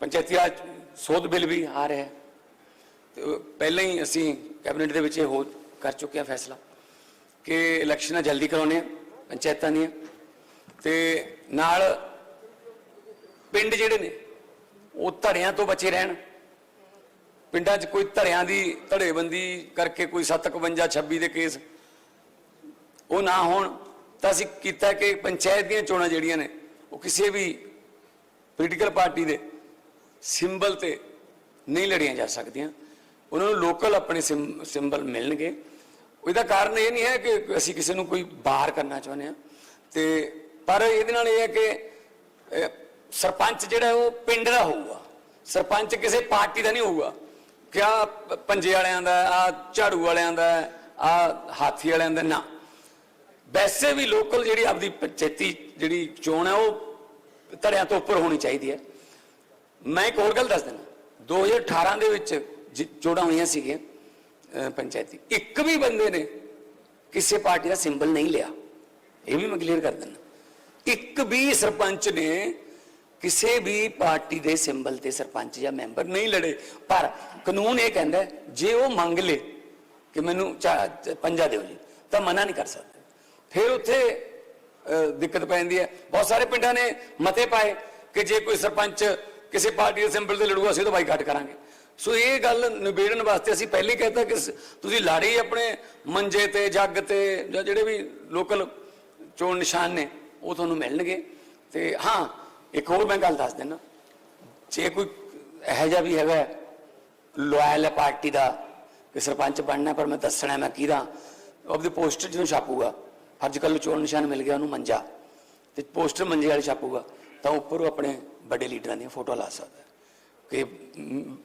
ਪੰਚਾਇਤੀ ਰਾਜ ਸੋਧ ਬਿੱਲ ਵੀ ਆ ਰਿਹਾ ਹੈ। ਤੇ ਪਹਿਲਾਂ ਹੀ ਅਸੀਂ ਕੈਬਨਿਟ ਦੇ ਵਿੱਚ ਇਹ ਹੋ ਕਰ ਚੁੱਕੇ ਹਾਂ ਫੈਸਲਾ ਕਿ ਇਲੈਕਸ਼ਨਾਂ ਜਲਦੀ ਕਰਾਉਣੇ ਆ ਪੰਚਾਇਤਾਂ ਦੀਆਂ। ਤੇ ਨਾਲ ਪਿੰਡ ਜਿਹੜੇ ਨੇ, ਉਹ ਧੜਿਆਂ ਤੋਂ ਬਚੇ ਰਹਿਣ। ਪਿੰਡਾਂ 'ਚ ਕੋਈ ਧੜਿਆਂ ਦੀ ਧੜੇਬੰਦੀ ਕਰਕੇ ਕੋਈ 751 26 ਦੇ ਕੇਸ ਉਹ ਨਾ ਹੋਣ, ਤਾਂ ਅਸੀਂ ਕੀਤਾ ਕਿ ਪੰਚਾਇਤ ਦੀਆਂ ਚੋਣਾਂ ਜਿਹੜੀਆਂ ਨੇ, ਉਹ ਕਿਸੇ ਵੀ ਪੋਲੀਟੀਕਲ ਪਾਰਟੀ ਦੇ ਸਿੰਬਲ ਤੇ ਨਹੀਂ ਲੜੀਆਂ ਜਾ ਸਕਦੀਆਂ। ਉਹਨਾਂ ਨੂੰ ਲੋਕਲ ਆਪਣੇ ਸਿੰਬਲ ਮਿਲਣਗੇ। ਉਹਦਾ ਕਾਰਨ ਇਹ ਨਹੀਂ ਹੈ ਕਿ ਅਸੀਂ ਕਿਸੇ ਨੂੰ ਕੋਈ ਬਾਹਰ ਕਰਨਾ ਚਾਹੁੰਦੇ ਹਾਂ। ਤੇ ਪਰ ਇਹਦੇ ਨਾਲ ਇਹ ਹੈ ਕਿ ਸਰਪੰਚ ਜਿਹੜਾ ਉਹ ਪਿੰਡ ਦਾ ਹੋਊਗਾ। ਸਰਪੰਚ ਕਿਸੇ ਪਾਰਟੀ ਦਾ ਨਹੀਂ ਹੋਊਗਾ। ਕਿਆ ਪੰਜੇ ਵਾਲਿਆਂ ਦਾ ਆ ਝਾੜੂ ਵਾਲਿਆਂ ਦਾ ਆ ਹਾਥੀ ਵਾਲਿਆਂ ਦਾ ਨਾ। ਵੈਸੇ ਵੀ ਲੋਕਲ ਜਿਹੜੀ ਆਪਦੀ ਪੰਚਾਇਤੀ ਜਿਹੜੀ ਚੋਣ ਹੈ ਉਹ ਧੜਿਆਂ ਤੋਂ ਉੱਪਰ ਹੋਣੀ ਚਾਹੀਦੀ ਹੈ। ਮੈਂ ਇੱਕ ਹੋਰ ਗੱਲ ਦੱਸ ਦਿੰਦਾ। 2018 ਦੇ ਵਿੱਚ ਜਿ- ਚੋਣਾਂ ਹੋਈਆਂ ਸੀਗੀਆਂ ਪੰਚਾਇਤੀ। ਇੱਕ ਵੀ ਬੰਦੇ ਨੇ ਕਿਸੇ ਪਾਰਟੀ ਦਾ ਸਿੰਬਲ ਨਹੀਂ ਲਿਆ। ਇਹ ਵੀ ਮੈਂ ਕਲੀਅਰ ਕਰ ਦਿੰਦਾ। ਇੱਕ ਵੀ ਸਰਪੰਚ ਨੇ ਕਿਸੇ ਵੀ ਪਾਰਟੀ ਦੇ ਸਿੰਬਲ ਤੇ ਸਰਪੰਚ ਜਾਂ ਮੈਂਬਰ ਨਹੀਂ ਲੜੇ। ਪਰ ਕਾਨੂੰਨ ਇਹ ਕਹਿੰਦਾ ਜੇ ਉਹ ਮੰਗ ਲੇ ਕਿ ਮੈਨੂੰ ਚਾ- ਪੰਜਾ ਦਿਓ ਜੀ, ਤਾਂ ਮਨਾ ਨਹੀਂ ਕਰ ਸਕਦੇ। ਫਿਰ ਉੱਥੇ ਦਿੱਕਤ ਪੈ ਜਾਂਦੀ ਹੈ। ਬਹੁਤ ਸਾਰੇ ਪਿੰਡਾਂ ਨੇ ਮਤੇ ਪਾਏ ਕਿ ਜੇ ਕੋਈ ਸਰਪੰਚ ਕਿਸੇ ਪਾਰਟੀ ਦੇ ਸਿੰਬਲ ਤੇ ਲੜੂਗਾ, ਅਸੀਂ ਤਾਂ ਬਾਈਕਾਟ ਕਰਾਂਗੇ। ਸੋ ਇਹ ਗੱਲ ਨਿਬੇੜਨ ਵਾਸਤੇ ਅਸੀਂ ਪਹਿਲੇ ਕਹਿਤਾ ਕਿ ਤੁਸੀਂ ਲਾੜੀ ਆਪਣੇ ਮੰਜੇ ਤੇ, ਜੱਗ ਤੇ, ਜਾਂ ਜਿਹੜੇ ਵੀ ਲੋਕਲ ਚੋਣ ਨਿਸ਼ਾਨ ਨੇ, ਉਹ ਤੁਹਾਨੂੰ ਮਿਲਣਗੇ। ਤੇ ਹਾਂ, ਇੱਕ ਹੋਰ ਮੈਂ ਗੱਲ ਦੱਸ ਦਿੰਦਾ ਜੇ ਕੋਈ ਇਹੋ ਜਿਹਾ ਵੀ ਹੈਗਾ ਲਾਇਲ ਹੈ ਪਾਰਟੀ ਦਾ, ਕਿ ਸਰਪੰਚ ਬਣਨਾ, ਪਰ ਮੈਂ ਦੱਸਣਾ ਮੈਂ ਕਿਹਦਾ ਆਪਦੇ ਪੋਸਟਰ ਜਦੋਂ ਛਾਪੂਗਾ। ਅੱਜ ਕੱਲ੍ਹ ਚੋਣ ਨਿਸ਼ਾਨ ਮਿਲ ਗਿਆ ਉਹਨੂੰ ਮੰਜਾ। ਤੇ ਪੋਸਟਰ ਮੰਜੇ ਵਾਲੇ ਛਾਪੂਗਾ। ਤਾਂ ਉੱਪਰ ਉਹ ਆਪਣੇ ਵੱਡੇ ਲੀਡਰਾਂ ਦੀਆਂ ਫੋਟੋ ਲਾ ਸਕਦਾ। ਕਿ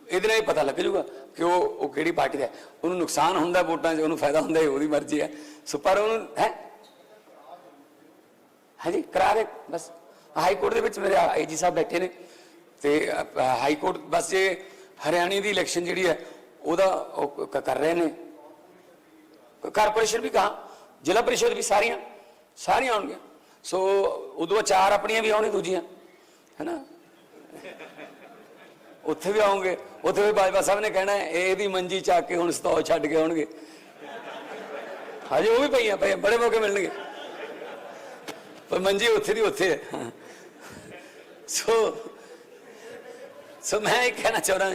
ਇਹਦੇ ਨਾਲ ਹੀ ਪਤਾ ਲੱਗ ਜੂਗਾ ਕਿ ਉਹ ਉਹ ਕਿਹੜੀ ਪਾਰਟੀ ਦਾ ਉਹਨੂੰ ਨੁਕਸਾਨ ਹੁੰਦਾ ਵੋਟਾਂ 'ਚ, ਉਹਨੂੰ ਫਾਇਦਾ ਹੁੰਦਾ ਉਹਦੀ ਮਰਜ਼ੀ ਹੈ। ਸੋ ਪਰ ਉਹਨੂੰ ਹੈ? ਹਾਂਜੀ, ਕਰਾ ਦੇ, ਬਸ। ਹਾਈ ਕੋਰਟ ਦੇ ਵਿੱਚ ਮੇਰੇ ਆਈਜੀ ਸਾਹਿਬ ਬੈਠੇ ਨੇ। ਤੇ ਹਾਈ ਕੋਰਟ ਬਸ ਇਹ ਹਰਿਆਣੇ ਦੀ ਇਲੈਕਸ਼ਨ ਜਿਹੜੀ ਹੈ, ਉਹਦਾ ਉਹ ਕਰ ਰਹੇ ਨੇ। ਕਾਰਪੋਰੇਸ਼ਨ ਵੀ ਕਹਾ ਜ਼ਿਲ੍ਹਾ ਪਰਿਸ਼ਦ ਵੀ ਸਾਰੀਆਂ ਸਾਰੀਆਂ ਆਉਣਗੀਆਂ। ਸੋ ਉਦੋਂ ਚਾਰ ਆਪਣੀਆਂ ਵੀ ਆਉਣਗੀਆਂ ਦੂਜੀਆਂ ਹੈਨਾ? ਉੱਥੇ ਵੀ ਆਉਂਗੇ ਉੱਥੇ ਵੀ ਬਾਜਵਾ ਸਾਹਿਬ ਨੇ ਕਹਿਣਾ ਹੈ, ਇਹ ਇਹਦੀ ਮੰਜੀ ਚੱਕ ਕੇ ਹੁਣ ਸਤੌ ਛੱਡ ਕੇ ਆਉਣਗੇ। ਹਜੇ ਉਹ ਵੀ ਪਈਆਂ ਪਈਆਂ ਬੜੇ ਮੌਕੇ ਮਿਲਣਗੇ। ਪਰ ਮੰਜੀ ਉੱਥੇ ਦੀ ਉੱਥੇ ਹੈ। ਸੋ ਸੋ ਮੈਂ ਇਹ ਕਹਿਣਾ ਚਾਹੁੰਦਾ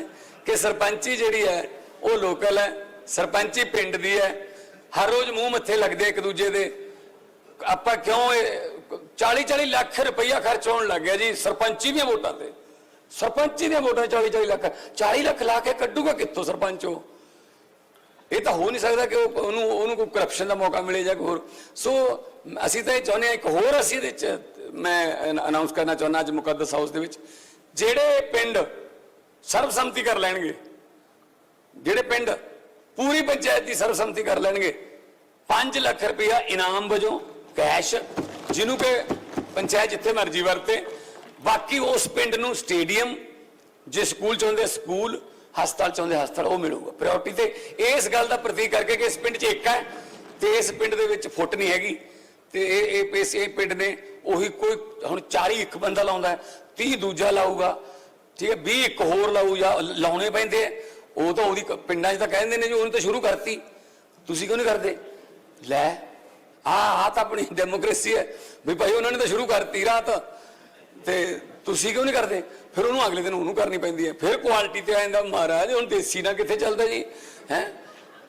ਕਿ ਸਰਪੰਚੀ ਜਿਹੜੀ ਹੈ ਉਹ ਲੋਕਲ ਹੈ ਸਰਪੰਚੀ ਪਿੰਡ ਦੀ ਹੈ। ਹਰ ਰੋਜ਼ ਮੂੰਹ ਮੱਥੇ ਲੱਗਦੇ ਇੱਕ ਦੂਜੇ ਦੇ। ਆਪਾਂ ਕਿਉਂ 40 40 ਲੱਖ ਰੁਪਈਆ ਖਰਚ ਹੋਣ ਲੱਗ ਗਿਆ ਜੀ, ਸਰਪੰਚੀ ਦੀਆਂ ਵੋਟਾਂ ਤੇ। ਸਰਪੰਚੀ ਦੀਆਂ ਵੋਟਾਂ 40 40 ਲੱਖ 40 ਲੱਖ ਲਾ ਕੇ ਕੱਢੂਗਾ ਕਿੱਥੋਂ ਸਰਪੰਚ ਉਹ? ਇਹ ਤਾਂ ਹੋ ਨਹੀਂ ਸਕਦਾ ਕਿ ਉਹਨੂੰ ਉਹਨੂੰ ਕੋਈ ਕਰਪਸ਼ਨ ਦਾ ਮੌਕਾ ਮਿਲੇ ਜਾਂ ਕੋਈ ਹੋਰ। ਸੋ ਅਸੀਂ ਤਾਂ ਇਹ ਚਾਹੁੰਦੇ ਹਾਂ ਇੱਕ ਹੋਰ ਅਸੀਂ ਇਹਦੇ ਚ ਮੈਂ ਅਨਾਉਂਸ ਕਰਨਾ ਚਾਹੁੰਦਾ ਅੱਜ ਮੁਕੱਦਸ ਹਾਊਸ ਦੇ ਵਿੱਚ, ਜਿਹੜੇ ਪਿੰਡ ਸਰਬਸੰਮਤੀ ਕਰ ਲੈਣਗੇ, ਜਿਹੜੇ ਪਿੰਡ ਪੂਰੀ ਪੰਚਾਇਤ ਦੀ ਸਰਬਸੰਮਤੀ ਕਰ ਲੈਣਗੇ 5 ਲੱਖ ਰੁਪਇਆ ਇਨਾਮ ਵਜੋਂ ਕੈਸ਼ ਜਿਹਨੂੰ ਕਿ ਪੰਚਾਇਤ ਜਿੱਥੇ ਮਰਜ਼ੀ ਵਰਤੇ। ਬਾਕੀ ਉਸ ਪਿੰਡ ਨੂੰ ਸਟੇਡੀਅਮ ਜੇ ਸਕੂਲ ਚਾਹੁੰਦੇ ਸਕੂਲ ਹਸਪਤਾਲ ਚਾਹੁੰਦੇ ਹਸਪਤਾਲ ਉਹ ਮਿਲੂਗਾ। ਪ੍ਰਾਇੋਰਟੀ ਤੇ ਇਸ ਗੱਲ ਦਾ ਪ੍ਰਤੀਕ ਕਰਕੇ ਕਿ ਇਸ ਪਿੰਡ 'ਚ ਇੱਕ ਹੈ ਤੇ ਇਸ ਪਿੰਡ ਦੇ ਵਿੱਚ ਫੁੱਟ ਨਹੀਂ ਹੈਗੀ। ਤੇ ਇਹ ਇਹ ਇਹ ਪਿੰਡ ਨੇ ਉਹੀ ਕੋਈ ਹੁਣ 40 ਇੱਕ ਬੰਦਾ ਲਾਉਂਦਾ ਹੈ, 30 ਦੂਜਾ ਲਾਊਗਾ ਠੀਕ ਹੈ 20 ਇੱਕ ਹੋਰ ਲਾਊ ਜਾਂ ਲਾਉਣੇ ਪੈਂਦੇ ਉਹ ਤਾਂ ਉਹਦੀ ਕ- ਪਿੰਡਾਂ 'ਚ ਤਾਂ ਕਹਿੰਦੇ ਨੇ ਜੀ ਉਹਨੇ ਤਾਂ ਸ਼ੁਰੂ ਕਰਤੀ। ਤੁਸੀਂ ਕਿਉਂ ਨਹੀਂ ਕਰਦੇ? ਲੈ ਆ ਆ ਤਾਂ ਆਪਣੀ ਡੈਮੋਕ੍ਰੇਸੀ ਹੈ। ਵੀ ਭਾਈ ਉਹਨਾਂ ਨੇ ਤਾਂ ਸ਼ੁਰੂ ਕਰਤੀ ਰਾਤ। ਤੇ ਤੁਸੀਂ ਕਿਉਂ ਨਹੀਂ ਕਰਦੇ? ਫਿਰ ਉਹਨੂੰ ਅਗਲੇ ਦਿਨ ਉਹਨੂੰ ਕਰਨੀ ਪੈਂਦੀ ਹੈ। ਫਿਰ ਕੁਆਲਿਟੀ ਤੇ ਆ ਜਾਂਦਾ। ਮਹਾਰਾਜ, ਹੁਣ ਦੇਸੀ ਨਾਲ ਕਿੱਥੇ ਚੱਲਦਾ ਜੀ? ਹੈ?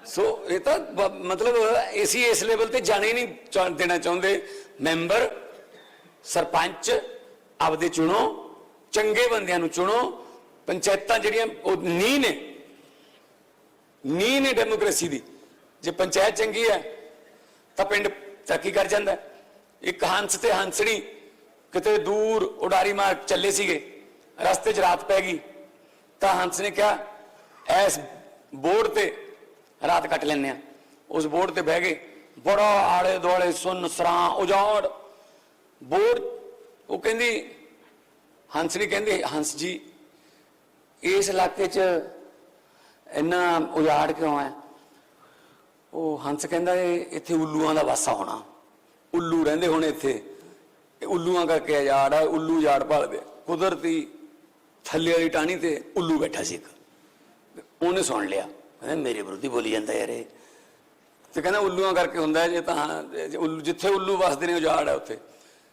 ਸੋ ਇਹ ਤਾਂ ਮਤਲਬ ਅਸੀਂ ਇਸ ਲੈਵਲ ਤੇ ਜਾਣੇ ਨਹੀਂ ਦੇਣਾ ਚਾਹੁੰਦੇ। ਮੈਂਬਰ ਸਰਪੰਚ, ਆਪਦੇ ਚੁਣੋ। ਚੰਗੇ ਬੰਦਿਆਂ ਨੂੰ ਚੁਣੋ। ਪੰਚਾਇਤਾਂ ਜਿਹੜੀਆਂ, ਉਹ ਨੀਂਹ ਨੇ। ਨੀਂਹ ਨੇ ਡੈਮੋਕ੍ਰੇਸੀ ਦੀ। ਜੇ ਪੰਚਾਇਤ ਚੰਗੀ ਹੈ ਤਾਂ ਪਿੰਡ ਤਰੱਕੀ ਕਰ ਜਾਂਦਾ ਇੱਕ ਹੰਸ ਤੇ ਹੰਸੜੀ ਕਿਤੇ ਦੂਰ ਉਡਾਰੀ ਮਾਰ ਚੱਲੇ ਸੀਗੇ, ਰਸਤੇ 'ਚ ਰਾਤ ਪੈ ਗਈ। ਤਾਂ ਹੰਸ ਨੇ ਕਿਹਾ, ਐਸ ਬੋਰਡ ਤੇ ਰਾਤ ਕੱਟ ਲੈਂਦੇ ਆ ਉਸ ਬੋਰਡ ਤੇ ਬਹਿ ਗਏ। ਬੜਾ ਆਲੇ ਦੁਆਲੇ ਸੁੰਨ ਸਰਾਂ ਉਜਾੜ। ਬੋਰਡ, ਉਹ ਕਹਿੰਦੀ ਹੰਸਣੀ ਕਹਿੰਦੀ, ਹੰਸ ਜੀ, ਇਸ ਇਲਾਕੇ 'ਚ ਇੰਨਾ ਉਜਾੜ ਕਿਉਂ ਹੈ? ਉਹ ਹੰਸ ਕਹਿੰਦਾ ਇਹ ਇੱਥੇ ਉੱਲੂਆਂ ਦਾ ਵਾਸਾ ਹੋਣਾ। ਉੱਲੂ ਰਹਿੰਦੇ ਹੋਣੇ ਇੱਥੇ। ਉੱਲੂਆਂ ਕਰਕੇ ਉਜਾੜ ਆ, ਉੱਲੂ ਉਜਾੜ ਭਾਲਦੇ ਕੁਦਰਤੀ ਥੱਲੇ ਵਾਲੀ ਟਾਣੀ ਤੇ ਉੱਲੂ ਬੈਠਾ ਸੀ ਇੱਕ। ਉਹਨੇ ਸੁਣ ਲਿਆ। ਕਹਿੰਦਾ, ਮੇਰੇ ਵਿਰੁੱਧ ਬੋਲੀ ਜਾਂਦਾ ਯਾਰ ਇਹ। ਤੇ ਕਹਿੰਦਾ, ਉੱਲੂਆਂ ਕਰਕੇ ਹੁੰਦਾ ਜੇ ਤਾਂ ਉੱਲੂ, ਜਿੱਥੇ ਉੱਲੂ ਵਸਦੇ ਨੇ ਉਜਾੜ ਹੈ ਉੱਥੇ।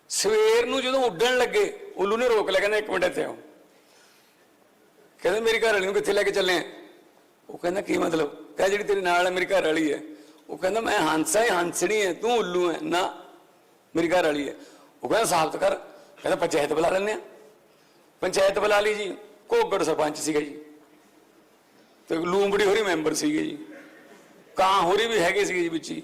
ਸਵੇਰ ਨੂੰ ਜਦੋਂ ਉੱਡਣ ਲੱਗੇ, ਉੱਲੂ ਨੇ ਰੋਕ ਲਿਆ। ਕਹਿੰਦਾ, ਇੱਕ ਮਿੰਟ ਇੱਥੇ ਆਓ। ਕਹਿੰਦਾ, ਮੇਰੀ ਘਰ ਵਾਲੀ ਨੂੰ ਕਿੱਥੇ ਲੈ ਕੇ ਚੱਲੇ ਉਹ ਕਹਿੰਦਾ, ਕੀ ਮਤਲਬ? ਕਹਿੰਦਾ ਜਿਹੜੀ ਤੇਰੇ ਨਾਲ ਹੈ ਮੇਰੀ ਘਰ ਵਾਲੀ ਹੈ। ਉਹ ਕਹਿੰਦਾ, ਮੈਂ ਹੰਸਾ ਹੈ ਹੰਸਣੀ ਹੈ ਤੂੰ ਉੱਲੂ ਹੈ ਨਾ, ਮੇਰੀ ਘਰ ਵਾਲੀ ਹੈ ਉਹ ਕਹਿੰਦਾ, ਸਾਬਤ ਕਰ। ਕਹਿੰਦਾ, ਪੰਚਾਇਤ ਬੁਲਾ ਲੈਂਦੇ ਆ। ਪੰਚਾਇਤ ਬੁਲਾ ਲਈ ਜੀ। ਘੋਗੜ ਸਰਪੰਚ ਸੀਗਾ ਜੀ। ਤੇ ਲੂੰਬੜੀ ਹੋਰੀ ਮੈਂਬਰ ਸੀਗੇ ਜੀ। ਕਾਂ ਹੋਰੀ ਵੀ ਹੈਗੇ ਸੀਗੇ ਜੀ ਵਿੱਚ ਹੀ।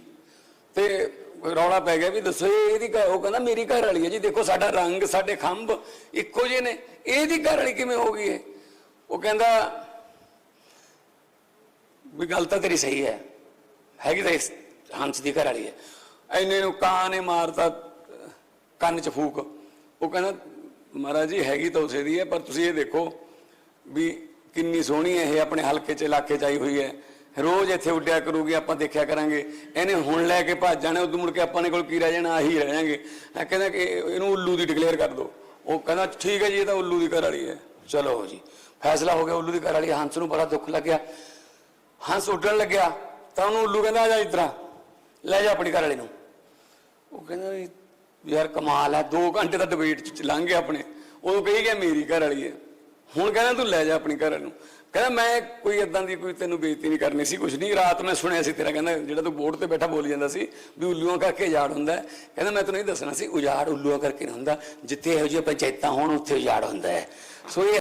ਤੇ ਰੌਲਾ ਪੈ ਗਿਆ ਵੀ ਦੱਸੋ ਇਹਦੀ ਘਰ ਉਹ ਕਹਿੰਦਾ, ਮੇਰੀ ਘਰ ਵਾਲੀ ਹੈ ਜੀ। ਦੇਖੋ, ਸਾਡਾ ਰੰਗ, ਸਾਡੇ ਖੰਭ ਇੱਕੋ ਜਿਹੇ ਨੇ। ਇਹਦੀ ਘਰ ਵਾਲੀ ਕਿਵੇਂ ਹੋ ਗਈ ਹੈ ਉਹ ਕਹਿੰਦਾ ਵੀ ਗੱਲ ਤਾਂ ਤੇਰੀ ਸਹੀ ਹੈ। ਹੈਗੀ ਤਾਂ ਇਸ ਹੰਸ ਦੀ ਘਰ ਵਾਲੀ ਹੈ। ਐਨੇ ਨੂੰ ਕਾਂ ਨੇ ਮਾਰਤਾ ਅਹ, ਕੰਨ ਚ ਫੂਕ। ਉਹ ਕਹਿੰਦਾ ਮਹਾਰਾਜ ਜੀ ਹੈਗੀ ਤਾਂ ਉਸੇ ਦੀ ਹੈ ਪਰ ਤੁਸੀਂ ਇਹ ਦੇਖੋ ਵੀ ਕਿੰਨੀ ਸੋਹਣੀ ਹੈ ਇਹ ਆਪਣੇ ਹਲਕੇ ਚ ਇਲਾਕੇ ਚ ਆਈ ਹੋਈ ਹੈ। ਰੋਜ਼ ਇੱਥੇ ਉੱਡਿਆ ਕਰੂਗੀ ਆਪਾਂ ਦੇਖਿਆ ਕਰਾਂਗੇ। ਇਹਨੇ ਹੁਣ ਲੈ ਕੇ ਭੱਜ ਜਾਣਾ ਉਦੋਂ ਮੁੜ ਕੇ ਆਪਾਂ ਨੇ ਕੋਲ ਕੀ ਰਹਿ ਜਾਣਾ ਆਹੀ ਰਹਿ ਜਾਾਂਗੇ ਇਹ ਕਹਿੰਦਾ ਕਿ ਇਹਨੂੰ ਉੱਲੂ ਦੀ ਡਿਕਲੇਅਰ ਕਰ ਦਿਓ ਉਹ ਕਹਿੰਦਾ ਠੀਕ ਹੈ ਜੀ ਇਹ ਤਾਂ ਉੱਲੂ ਦੀ ਘਰ ਵਾਲੀ ਹੈ। ਚਲੋ ਜੀ ਫੈਸਲਾ ਹੋ ਗਿਆ ਉੱਲੂ ਦੀ ਘਰ ਵਾਲੀ ਹੰਸ ਨੂੰ ਬੜਾ ਦੁੱਖ ਲੱਗਿਆ। ਹੰਸ ਉੱਡਣ ਲੱਗਿਆ, ਤਾਂ ਉਹਨੂੰ ਉੱਲੂ ਕਹਿੰਦਾ, ਆ ਜਾ ਇਤਰਾ ਲੈ ਜਾ ਆਪਣੀ ਘਰ ਵਾਲੇ ਨੂੰ। ਉਹ ਕਹਿੰਦਾ ਯਾਰ ਕਮਾਲ ਹੈ 2 ਘੰਟੇ ਦਾ ਡਿਬੇਟ ਚ ਲੰਘ ਗਿਆ ਆਪਣੇ। ਉਦੋਂ ਕਹੀ ਗਿਆ, ਮੇਰੀ ਘਰ ਵਾਲੀ ਹੈ ਹੁਣ ਕਹਿੰਦਾ, ਤੂੰ ਲੈ ਜਾ ਆਪਣੀ ਘਰ ਵਾਲੀ ਨੂੰ। ਕਹਿੰਦਾ, ਮੈਂ ਕੋਈ ਇਦਾਂ ਦੀ ਕੋਈ ਤੈਨੂੰ ਬੇਇੱਜ਼ਤੀ ਨਹੀਂ ਕਰਨੀ ਸੀ ਕੁਝ ਨਹੀਂ। ਰਾਤ ਮੈਂ ਸੁਣਿਆ ਸੀ ਤੇਰਾ ਕਹਿੰਦਾ, ਜਿਹੜਾ ਤੂੰ ਬੋਰਡ ਤੇ ਬੈਠਾ ਬੋਲੀ ਜਾਂਦਾ ਸੀ, ਵੀ ਉੱਲੂਆਂ ਕਰਕੇ ਉਜਾੜ ਹੁੰਦਾ। ਕਹਿੰਦਾ, ਮੈਂ ਤੈਨੂੰ ਇਹ ਦੱਸਣਾ ਸੀ, ਉਜਾੜ ਉੱਲੂਆਂ ਕਰਕੇ ਨਹੀਂ ਹੁੰਦਾ। ਜਿੱਥੇ ਇਹੋ ਜਿਹੀਆਂ ਪੰਚਾਇਤਾਂ ਹੋਣ, ਉੱਥੇ ਉਜਾੜ ਹੁੰਦਾ ਹੈ। ਸੋ ਇਹ